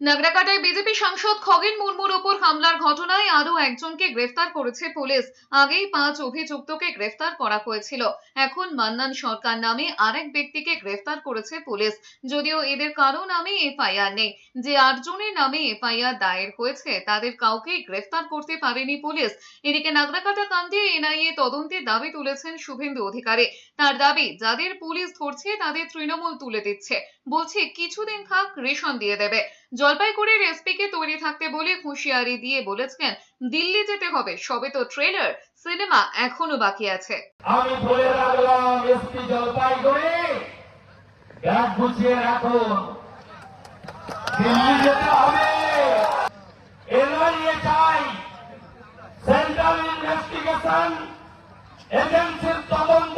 নাগরাকাটায় BJP সাংসদ খগেন মুর্মুর ওপর হামলার ঘটনায় আরও একজনকে গ্রেফতার করেছে পুলিশ। আগেই পাঁচ অভিযুক্তকে গ্রেফতার করা হয়েছিল। এখন মান্নান সরকার নামে আরেক ব্যক্তিকে গ্রেফতার করেছে পুলিশ। যদিও এদের কারও নামে এফআইআর নেই। যে আটজনের নামে এফআইআর দায়ের হয়েছে, তাদের কাউকেই গ্রেফতার করতে পারেনি পুলিশ। এদিকে নাগরাকাটা কাণ্ডে এনআইএ তদন্তের দাবি তুলেছেন শুভেন্দু অধিকারী। তার দাবি, যাদের পুলিশ ধরছে তাদের তৃণমূল তুলে দিচ্ছে। বলছে, কিছুদিন থাক, রেশন দিয়ে দেবে। জলপাইগুড়ির এসপিকে তৈরি থাকতে বলে হুঁশিয়ারি দিয়ে বলেছেন, দিল্লি যেতে হবে, সবে তো ট্রেলার সিনেমা এখনও বাকি আছে। আমি বলে রাখলাম এসপি জলপাইগুড়ি। গুছিয়ে রাখুন দিল্লি যেতে হবে। চাই। সেন্ট্রাল ইনভেস্টিগেশন এজেন্সির তদন্ত